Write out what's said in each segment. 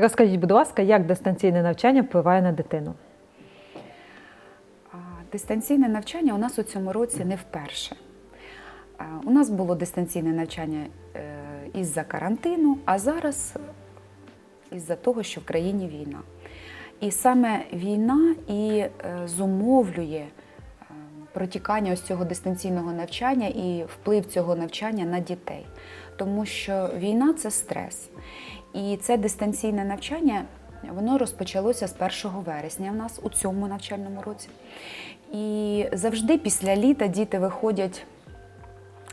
Розкажіть, будь ласка, як дистанційне навчання впливає на дитину? Дистанційне навчання у нас у цьому році не вперше. У нас було дистанційне навчання е, із-за карантину, а зараз із-за того, що в країні війна. І саме війна і е, зумовлює е, протікання ось цього дистанційного навчання і вплив цього навчання на дітей. Тому що війна це стрес. І це дистанційне навчання воно розпочалося з 1 вересня в нас у цьому навчальному році. І завжди після літа діти виходять,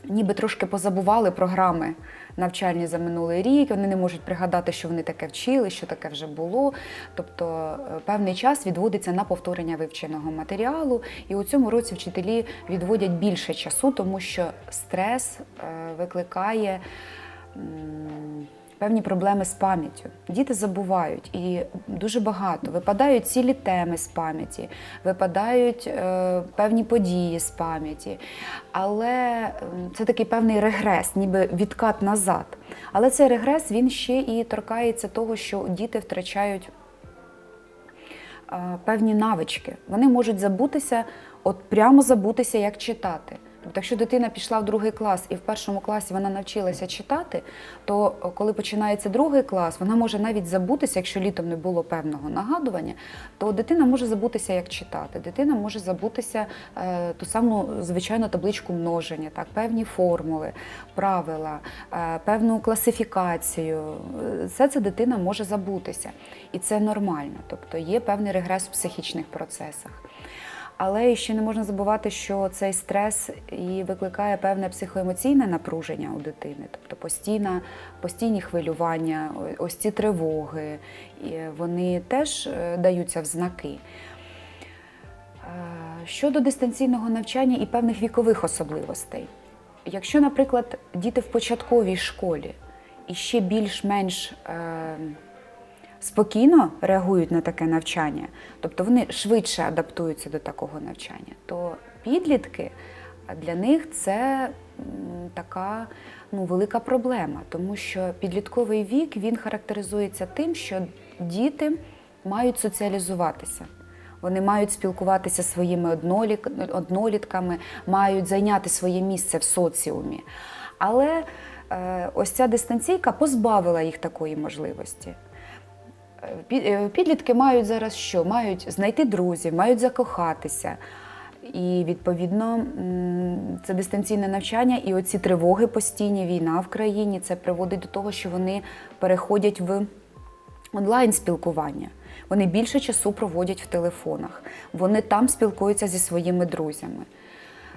ніби трошки позабували програми навчальні за минулий рік. Вони не можуть пригадати, що вони таке вчили, що таке вже було. Тобто е, певний час відводиться на повторення вивченого матеріалу. І у цьому році вчителі відводять більше часу, тому що стрес е, викликає. Певні проблеми з пам'яттю. Діти забувають і дуже багато. Випадають цілі теми з пам'яті, випадають е, певні події з пам'яті. Але це такий певний регрес, ніби відкат назад. Але цей регрес він ще і торкається того, що діти втрачають е, певні навички. Вони можуть забутися, от прямо забутися, як читати. Тобто, якщо дитина пішла в другий клас і в першому класі вона навчилася читати, то е, коли починається другий клас, вона може навіть забутися, якщо літом не було певного нагадування, то дитина може забутися, як читати. Дитина може забутися е, ту саму звичайну табличку множення, так, певні формули, правила, е, певну класифікацію. Е, Все це дитина може забутися. І це нормально. Тобто є певний регрес в психічних процесах. Але ще не можна забувати, що цей стрес і викликає певне психоемоційне напруження у дитини, тобто постійна, постійні хвилювання, ось ці тривоги, і вони теж е, даються в знаки. Е, Щодо дистанційного навчання і певних вікових особливостей. Якщо, наприклад, діти в початковій школі і ще більш-менш е, спокійно реагують на таке навчання, тобто вони швидше адаптуються до такого навчання, то підлітки для них це така ну, велика проблема, тому що підлітковий вік він характеризується тим, що діти мають соціалізуватися. Вони мають спілкуватися своїми однолітками, мають зайняти своє місце в соціумі. Але е, ось ця дистанційка позбавила їх такої можливості. Е, пі- Підлітки мають зараз що? Мають знайти друзів, мають закохатися. І відповідно це дистанційне навчання, і оці тривоги постійні, війна в країні, це приводить до того, що вони переходять в онлайн спілкування. Вони більше часу проводять в телефонах. Вони там спілкуються зі своїми друзями.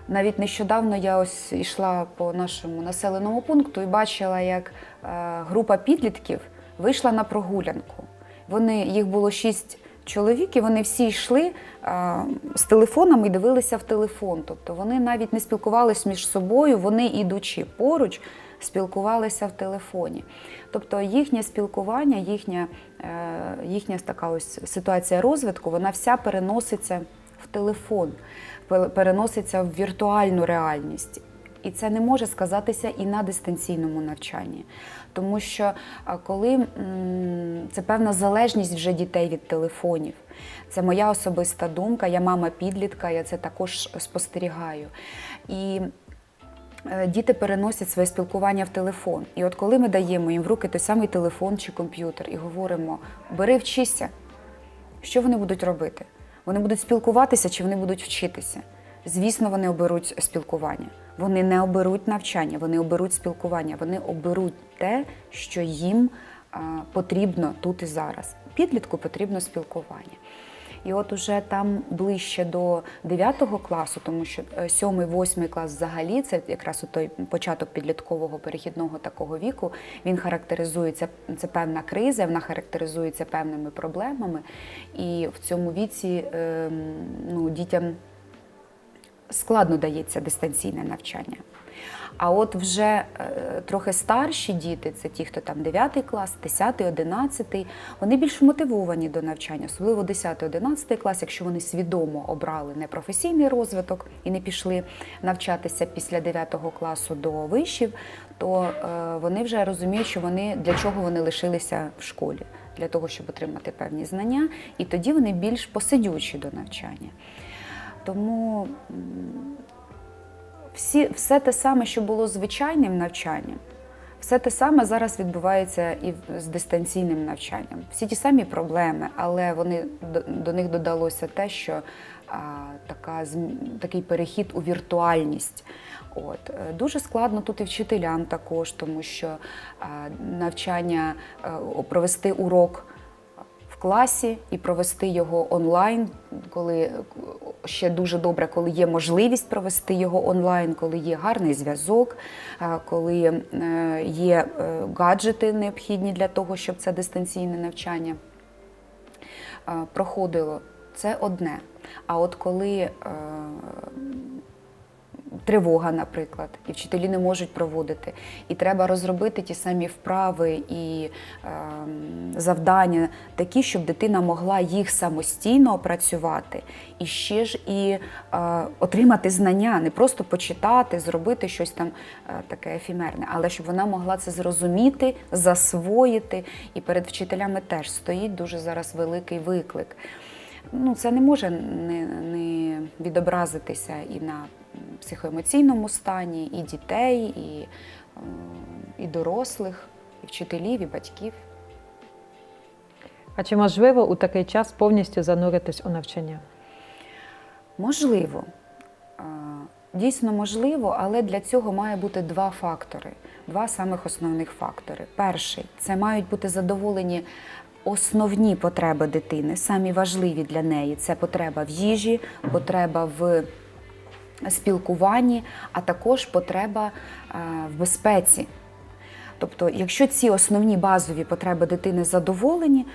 Навіть нещодавно я ось йшла по нашому населеному пункту і бачила, як е, група підлітків вийшла на прогулянку. Вони, їх було шість чоловік, і вони всі йшли е, з телефонами і дивилися в телефон. Тобто вони навіть не спілкувалися між собою, вони, ідучи поруч, спілкувалися в телефоні. Тобто їхнє спілкування, їхня, е, їхня така ось ситуація розвитку, вона вся переноситься в телефон, переноситься в віртуальну реальність. І це не може сказатися і на дистанційному навчанні. Тому що коли це певна залежність вже дітей від телефонів. Це моя особиста думка, я мама підлітка, я це також спостерігаю. І е, діти переносять своє спілкування в телефон. І от коли ми даємо їм в руки той самий телефон чи комп'ютер і говоримо: бери вчися, що вони будуть робити? Вони будуть спілкуватися чи вони будуть вчитися? Звісно, вони оберуть спілкування. Вони не оберуть навчання, вони оберуть спілкування, вони оберуть те, що їм потрібно тут і зараз. Підлітку потрібно спілкування. І от уже там ближче до 9 класу, тому що 7-8 клас взагалі це якраз той початок підліткового перехідного такого віку. Він характеризується це певна криза, вона характеризується певними проблемами. І в цьому віці ем, ну, дітям складно дається дистанційне навчання. А от вже е, трохи старші діти, це ті, хто там 9 клас, 10, 11, вони більш мотивовані до навчання, особливо 10, 11 клас, якщо вони свідомо обрали непрофесійний розвиток і не пішли навчатися після 9 класу до вишів, то е, вони вже розуміють, що вони для чого вони лишилися в школі. для того, щоб отримати певні знання, і тоді вони більш посидючі до навчання. Тому всі, все те саме, що було звичайним навчанням, все те саме зараз відбувається і з дистанційним навчанням. Всі ті самі проблеми, але вони до, до них додалося те, що а, така, такий перехід у віртуальність. От. Е, Дуже складно тут і вчителям також, тому що а, навчання, е, о, провести урок класі і провести його онлайн, коли ще дуже добре, коли є можливість провести його онлайн, коли є гарний зв'язок, коли е, є е, гаджети необхідні для того, щоб це дистанційне навчання проходило. Це одне. А от коли е, тривога, наприклад, і вчителі не можуть проводити, і треба розробити ті самі вправи і е, завдання такі, щоб дитина могла їх самостійно опрацювати, і ще ж і е, отримати знання, не просто почитати, зробити щось там е, таке ефімерне, але щоб вона могла це зрозуміти, засвоїти. І перед вчителями теж стоїть дуже зараз великий виклик. Ну, це не може не, не відобразитися і на психоемоційному стані, і дітей, і, е, і дорослих, і вчителів, і батьків. А чи можливо у такий час повністю зануритись у навчання? Можливо, дійсно можливо, але для цього має бути два фактори, два самих основних фактори. Перший це мають бути задоволені основні потреби дитини, самі важливі для неї. Це потреба в їжі, потреба в спілкуванні, а також потреба е, в безпеці. Тобто, якщо ці основні базові потреби дитини задоволені,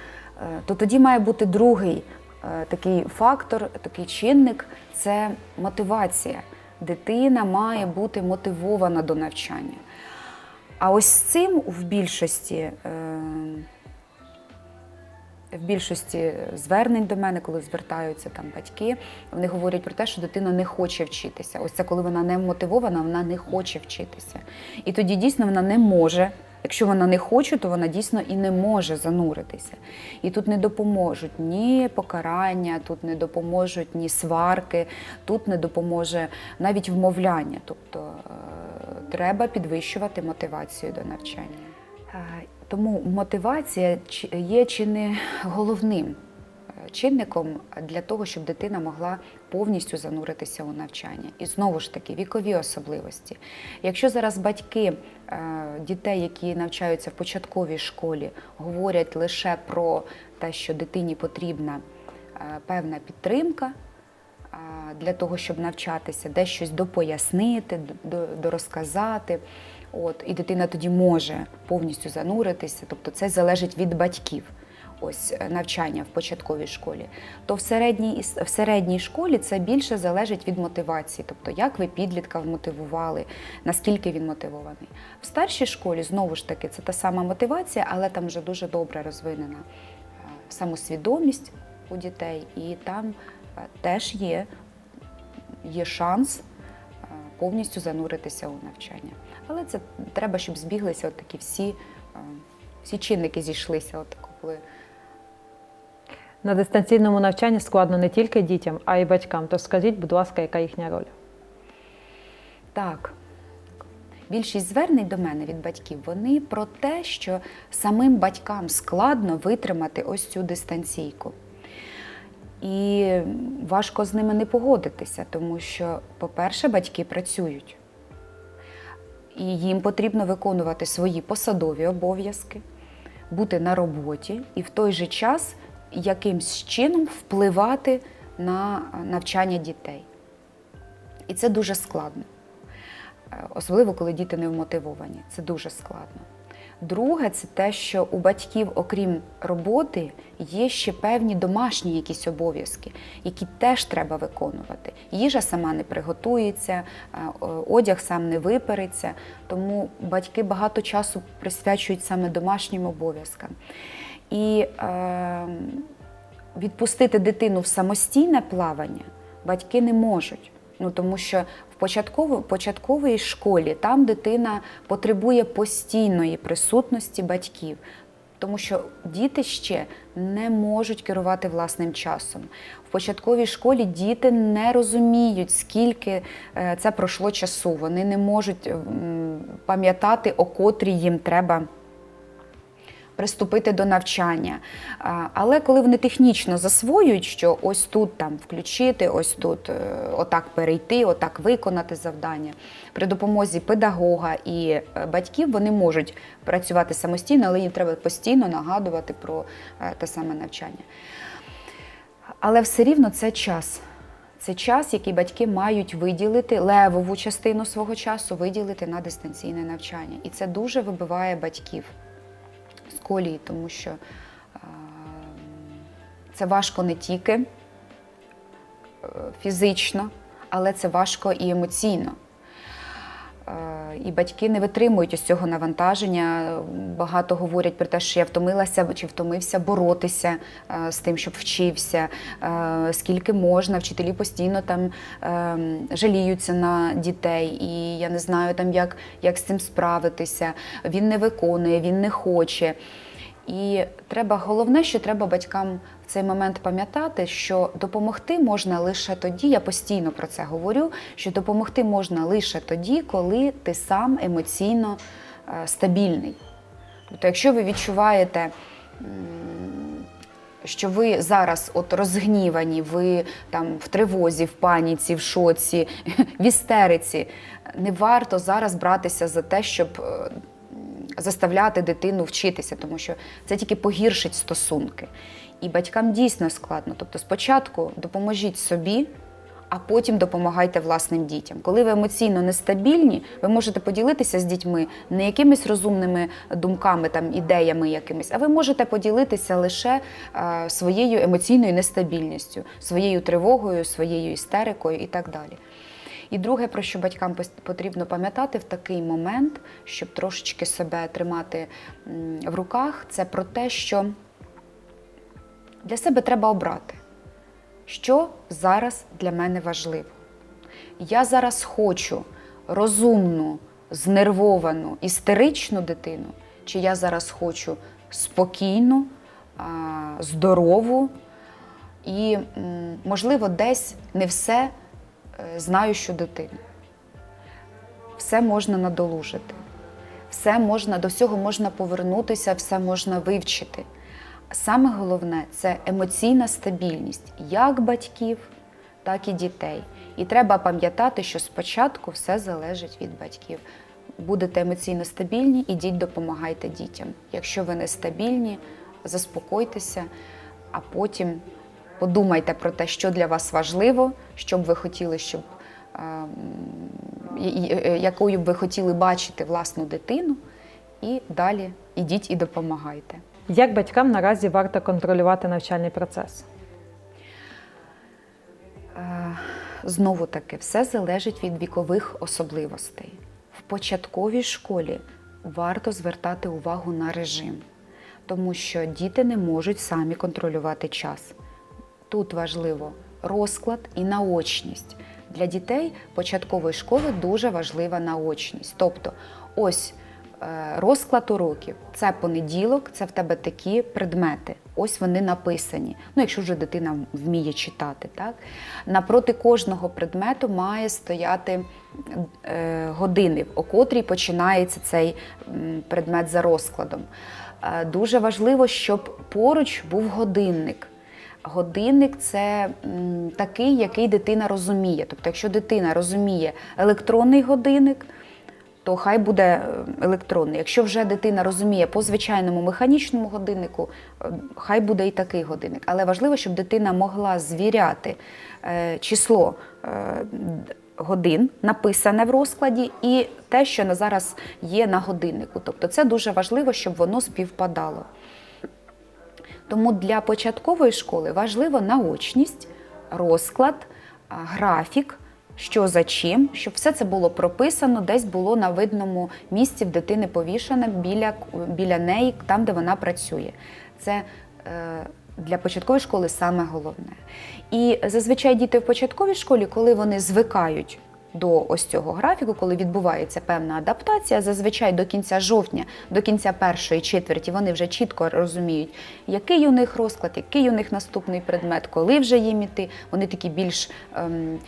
е, то тоді має бути другий е, такий фактор, такий чинник це мотивація. Дитина має бути мотивована до навчання. А ось з цим в більшості. Е, В більшості звернень до мене, коли звертаються там батьки, вони говорять про те, що дитина не хоче вчитися. Ось це коли вона не мотивована, вона не хоче вчитися. І тоді дійсно вона не може. Якщо вона не хоче, то вона дійсно і не може зануритися. І тут не допоможуть ні покарання, тут не допоможуть ні сварки, тут не допоможе навіть вмовляння. Тобто е, треба підвищувати мотивацію до навчання. Тому мотивація є чи не головним е, чинником для того, щоб дитина могла повністю зануритися у навчання. І знову ж таки, вікові особливості. Якщо зараз батьки е, дітей, які навчаються в початковій школі, говорять лише про те, що дитині потрібна е, певна підтримка, для того, щоб навчатися, де щось допояснити, до- дорозказати. От, і дитина тоді може повністю зануритися, тобто це залежить від батьків. Ось е, навчання в початковій школі, то в середній в середній школі це більше залежить від мотивації, тобто як ви підлітка вмотивували, наскільки він мотивований. В старшій школі знову ж таки це та сама мотивація, але там вже дуже добре розвинена е, самосвідомість у дітей, і там е, теж є, є шанс повністю зануритися у навчання. Але це треба, щоб збіглися от такі всі, е, всі чинники зійшлися. От коли На дистанційному навчанні складно не тільки дітям, а й батькам. Тож скажіть, будь ласка, яка їхня роль? Так. Більшість звернень до мене від батьків вони про те, що самим батькам складно витримати ось цю дистанційку. І важко з ними не погодитися, тому що, по-перше, батьки працюють. І їм потрібно виконувати свої посадові обов'язки, бути на роботі і в той же час якимсь чином впливати на навчання дітей. І це дуже складно. Е, Особливо, коли діти не вмотивовані. Це дуже складно. Друге, це те, що у батьків, окрім роботи, є ще певні домашні якісь обов'язки, які теж треба виконувати. Їжа сама не приготується, е, одяг сам не випереться, тому батьки багато часу присвячують саме домашнім обов'язкам. І е, відпустити дитину в самостійне плавання батьки не можуть. Ну, тому що в початково, початковій школі там дитина потребує постійної присутності батьків. Тому що діти ще не можуть керувати власним часом. В початковій школі діти не розуміють, скільки е, це пройшло часу. Вони не можуть пам'ятати, о котрій їм треба приступити до навчання. Але коли вони технічно засвоюють, що ось тут там включити, ось тут е, отак перейти, отак виконати завдання, при допомозі педагога і е, батьків вони можуть працювати самостійно, але їм треба постійно нагадувати про е, те саме навчання. Але все рівно це час. Це час, який батьки мають виділити левову частину свого часу виділити на дистанційне навчання. І це дуже вибиває батьків з колії, тому що е, це важко не тільки е, фізично, але це важко і емоційно. Е, І батьки не витримують ось цього навантаження. Багато говорять про те, що я втомилася чи втомився боротися е, з тим, щоб вчився, е, скільки можна. Вчителі постійно там жаліються на дітей, і я не знаю там, як, як з цим справитися. Він не виконує, він не хоче. І треба головне, що треба батькам цей момент пам'ятати, що допомогти можна лише тоді, я постійно про це говорю, що допомогти можна лише тоді, коли ти сам емоційно е, стабільний. Тобто, якщо ви відчуваєте, що ви зараз от розгнівані, ви там в тривозі, в паніці, в шоці, в істериці, не варто зараз братися за те, щоб е, заставляти дитину вчитися, тому що це тільки погіршить стосунки. І батькам дійсно складно. Тобто, спочатку допоможіть собі, а потім допомагайте власним дітям. Коли ви емоційно нестабільні, ви можете поділитися з дітьми не якимись розумними думками, там ідеями якимись, а ви можете поділитися лише е, своєю емоційною нестабільністю, своєю тривогою, своєю істерикою і так далі. І друге, про що батькам потрібно пам'ятати в такий момент, щоб трошечки себе тримати в руках, це про те, що для себе треба обрати, що зараз для мене важливо. Я зараз хочу розумну, знервовану, істеричну дитину, чи я зараз хочу спокійну, здорову і, можливо, десь не все е, знаю, що дитину. Все можна надолужити, все можна, до всього можна повернутися, все можна вивчити. Саме головне це емоційна стабільність як батьків, так і дітей. І треба пам'ятати, що спочатку все залежить від батьків. Будете емоційно стабільні, ідіть, допомагайте дітям. Якщо ви не стабільні, заспокойтеся, а потім подумайте про те, що для вас важливо, що б ви хотіли, щоб ем, е, якою б ви хотіли бачити власну дитину, і далі ідіть і допомагайте. Як батькам наразі варто контролювати навчальний процес? Е, Знову таки, все залежить від вікових особливостей. В початковій школі варто звертати увагу на режим, тому що діти не можуть самі контролювати час. Тут важливо розклад і наочність. Для дітей початкової школи дуже важлива наочність. Тобто, ось розклад уроків це понеділок, це в тебе такі предмети. Ось вони написані. Ну, якщо вже дитина вміє читати, так напроти кожного предмету має стояти е, години, о котрій починається цей предмет за розкладом. Е, Дуже важливо, щоб поруч був годинник. Годинник це такий, який дитина розуміє. Тобто, якщо дитина розуміє електронний годинник, то хай буде е, електронний. Якщо вже дитина розуміє по звичайному механічному годиннику, е, хай буде і такий годинник. Але важливо, щоб дитина могла звіряти е, число годин, написане в розкладі, і те, що зараз є на годиннику. Тобто це дуже важливо, щоб воно співпадало. Тому для початкової школи важлива наочність, розклад, графік, що за чим, щоб все це було прописано, десь було на видному місці в дитини повішане біля, біля неї, там, де вона працює. Це е, для початкової школи саме головне. І зазвичай діти в початковій школі, коли вони звикають до ось цього графіку, коли відбувається певна адаптація, зазвичай до кінця жовтня, до кінця першої четверті, вони вже чітко розуміють, який у них розклад, який у них наступний предмет, коли вже їм іти. Вони такі більш. ем,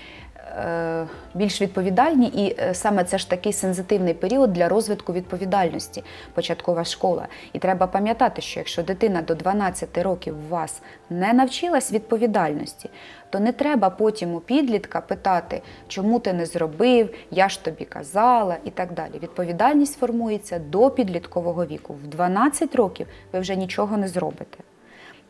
більш відповідальні, і е, саме це ж такий сензитивний період для розвитку відповідальності, початкова школа. І треба пам'ятати, що якщо дитина до 12 років у вас не навчилась відповідальності, то не треба потім у підлітка питати, чому ти не зробив, я ж тобі казала і так далі. Відповідальність формується до підліткового віку. В 12 років ви вже нічого не зробите.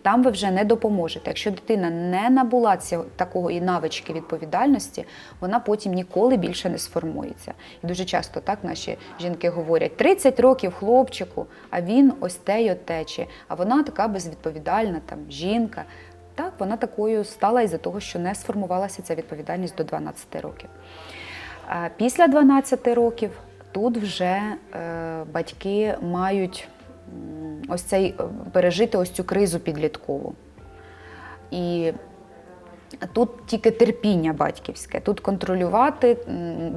Там ви вже не допоможете. Якщо дитина не набула цього такого і навички відповідальності, вона потім ніколи більше не сформується. І дуже часто так наші жінки говорять: 30 років хлопчику, а він ось те й отече. А вона така безвідповідальна там жінка. Так, вона такою стала із-за того, що не сформувалася ця відповідальність до 12 років. Після 12 років тут вже е, батьки мають ось цей е, пережити ось цю кризу підліткову. І тут тільки терпіння батьківське, тут контролювати,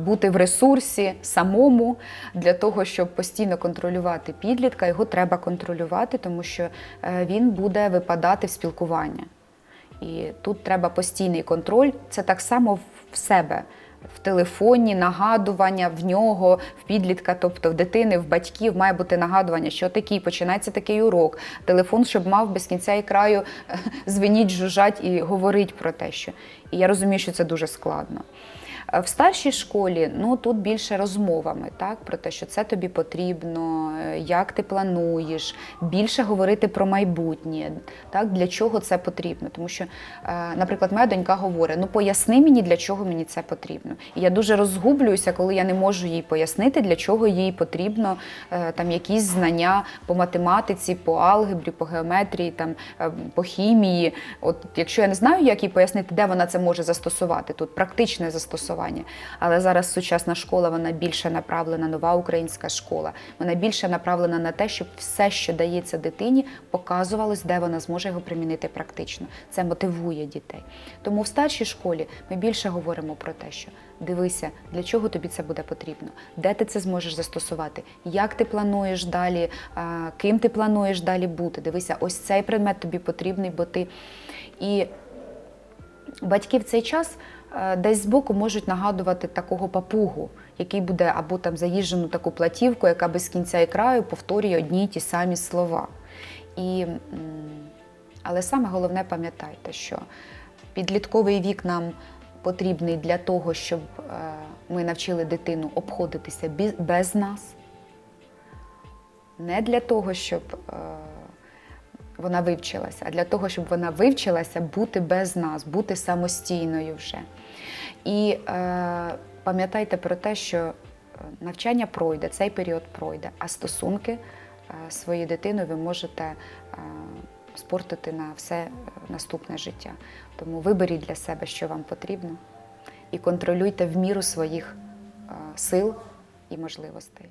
бути в ресурсі самому для того, щоб постійно контролювати підлітка, його треба контролювати, тому що е, він буде випадати в спілкування. І тут треба постійний контроль. Це так само в себе. В телефоні нагадування в нього, в підлітка, тобто в дитини, в батьків має бути нагадування, що такий починається такий урок. Телефон, щоб мав без кінця і краю звеніть, жужжать і говорить про те, що. І я розумію, що це дуже складно. В старшій школі ну тут більше розмовами, так про те, що це тобі потрібно, е, як ти плануєш, більше говорити про майбутнє, так для чого це потрібно. Тому що, е, наприклад, моя донька говорить: ну поясни мені, для чого мені це потрібно. І я дуже розгублююся, коли я не можу їй пояснити, для чого їй потрібно е, там якісь знання по математиці, по алгебрі, по геометрії, там по хімії. От якщо я не знаю, як їй пояснити, де вона це може застосувати, тут практичне застосування. Але зараз сучасна школа вона більше направлена, нова українська школа. Вона більше направлена на те, щоб все, що дається дитині, показувалось, де вона зможе його примінити практично. Це мотивує дітей. Тому в старшій школі ми більше говоримо про те, що дивися, для чого тобі це буде потрібно, де ти це зможеш застосувати, як ти плануєш далі, ким ти плануєш далі бути. Дивися, ось цей предмет тобі потрібний, бо ти. І батьки в цей час десь збоку можуть нагадувати такого папугу, який буде або там заїжджену таку платівку, яка без кінця і краю повторює одні й ті самі слова. І, але саме головне пам'ятайте, що підлітковий вік нам потрібний для того, щоб е, ми навчили дитину обходитися без нас, не для того, щоб е, вона вивчилася, а для того, щоб вона вивчилася бути без нас, бути самостійною вже. І е, пам'ятайте про те, що е, навчання пройде, цей період пройде, а стосунки е, своєю дитиною ви можете е, спортити на все е, наступне життя. Тому виберіть для себе, що вам потрібно, і контролюйте в міру своїх е, сил і можливостей.